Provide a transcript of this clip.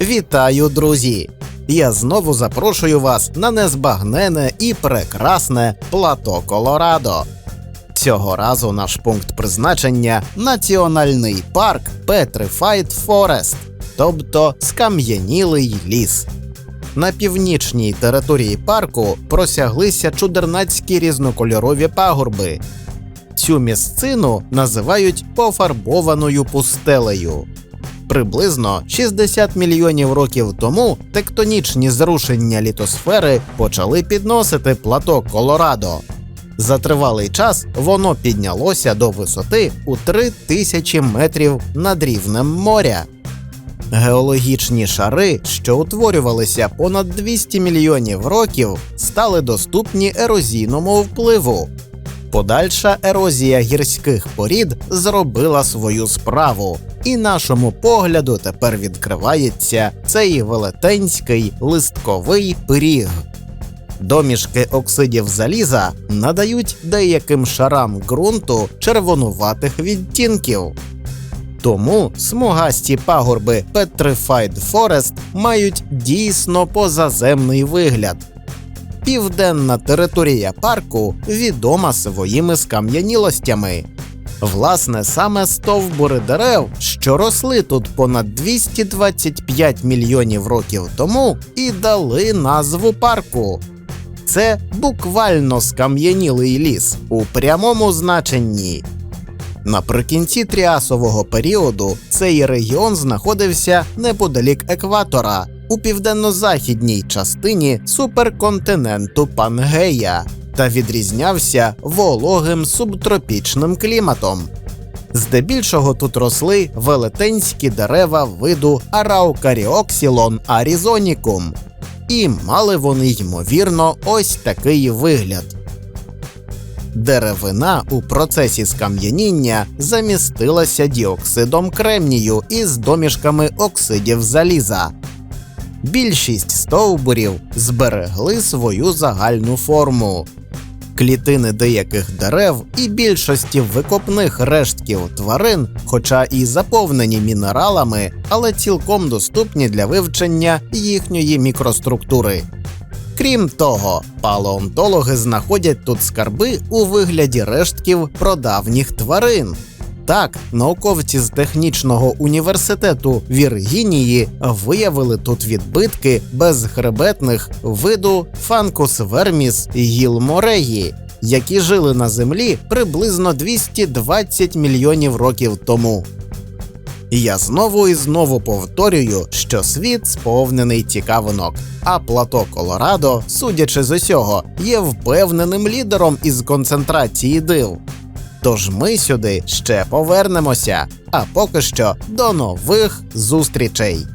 Вітаю, друзі! Я знову запрошую вас на незбагнене і прекрасне плато Колорадо. Цього разу наш пункт призначення національний парк Petrified Forest, тобто скам'янілий ліс. На північній території парку просяглися чудернацькі різнокольорові пагорби. Цю місцину називають пофарбованою пустелею. Приблизно 60 мільйонів років тому тектонічні зрушення літосфери почали підносити плато Колорадо. За тривалий час воно піднялося до висоти у 3000 метрів над рівнем моря. Геологічні шари, що утворювалися понад 200 мільйонів років, стали доступні ерозійному впливу. Подальша ерозія гірських порід зробила свою справу, і нашому погляду тепер відкривається цей велетенський листковий пиріг. Домішки оксидів заліза надають деяким шарам ґрунту червонуватих відтінків. Тому смугасті пагорби Petrified Forest мають дійсно позаземний вигляд. Південна територія парку відома своїми скам'янілостями. Власне, саме стовбури дерев, що росли тут понад 225 мільйонів років тому, і дали назву парку. Це буквально скам'янілий ліс у прямому значенні. Наприкінці тріасового періоду цей регіон знаходився неподалік екватора у південно-західній частині суперконтиненту Пангея та відрізнявся вологим субтропічним кліматом. Здебільшого тут росли велетенські дерева виду Араукаріоксілон арізонікум, і мали вони ймовірно ось такий вигляд. Деревина у процесі скам'яніння замістилася діоксидом кремнію із домішками оксидів заліза. Більшість стовбурів зберегли свою загальну форму. Клітини деяких дерев і більшості викопних рештків тварин, хоча і заповнені мінералами, але цілком доступні для вивчення їхньої мікроструктури. Крім того, палеонтологи знаходять тут скарби у вигляді рештків прадавніх тварин. Так, науковці з технічного університету Віргінії виявили тут відбитки безхребетних виду Фанкус верміс гілмореї, які жили на землі приблизно 220 мільйонів років тому. Я знову і знову повторюю, що світ сповнений цікавинок, а плато Колорадо, судячи з усього, є впевненим лідером із концентрації див. Тож ми сюди ще повернемося, а поки що до нових зустрічей.